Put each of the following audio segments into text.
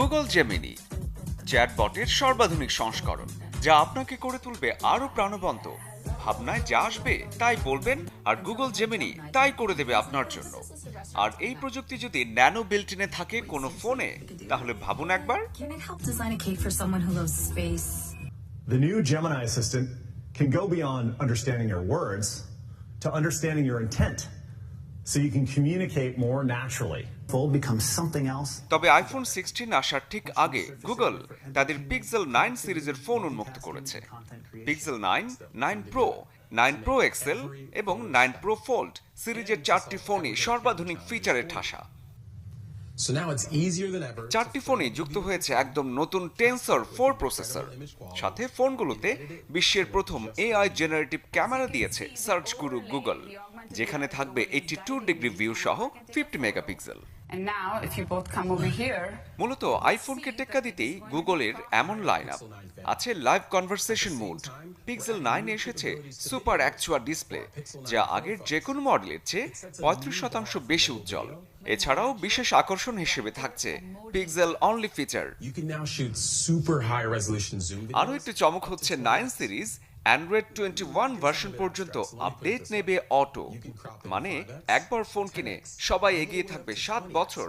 Google Gemini চ্যাটবটের সর্বাধুনিক সংস্করণ যা আপনাকে করে তুলবে আরও প্রাণবন্ত ভাবনায় যা আসবে তাই বলবেন আর গুগল জেমিনি তাই করে দেবে আপনার জন্য আর এই প্রযুক্তি যদি ন্যানো বিল্টিনে থাকে কোনো ফোনে তাহলে ভাবুন একবার Can it help design a cake for someone who loves space? The new Gemini assistant can go beyond understanding your words to understanding your intent so you can communicate more naturally. Fold becomes something else. তবে iPhone sixteen আসার ঠিক আগে Google তাদের pixel nine সিরিজের phone উন্মুক্ত করেছে Pixel nine nine pro nine pro XL এবং nine pro fold সিরিজের চারটি ফোনই সর্বাধুনিক ফিচারে ঠাসা চারটি ফোনে যুক্ত হয়েছে একদম নতুন টেন্সর ফোর প্রসেসর সাথে ফোনগুলোতে বিশ্বের প্রথম এআই জেনারেটিভ ক্যামেরা দিয়েছে সার্চ গুরু গুগল যেখানে থাকবে এইটি টু ডিগ্রি ভিউ সহ fifty megapixel And now, if you both come over here, মূলত আইফোনকে টেক্কা দিতেই গুগলের এমন লাইন আপ আছে live conversation mode Pixel nine এসেছে সুপার অ্যাকচুয়া ডিসপ্লে যা আগের যে কোনো মডেলের চেয়ে পঁয়ত্রিশ শতাংশ বেশি উজ্জ্বল। এছাড়াও বিশেষ আকর্ষণ হিসেবে থাকছে পিক্সেল অনলি ফিচার. আরও একটি চমক হচ্ছে nine series Android twenty one version পর্যন্ত আপডেট নেবে অটো মানে একবার ফোন কিনে সবাই এগিয়ে থাকবে সাত বছর।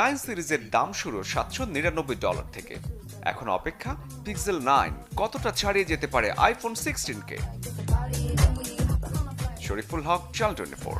নাইন সিরিজের দাম শুরু সাতশো নিরানব্বই ডলার থেকে। এখন অপেক্ষা পিক্সেল নাইন কতটা ছাড়িয়ে যেতে পারে iPhone সিক্সটিনকে Shariful Haque channel twenty four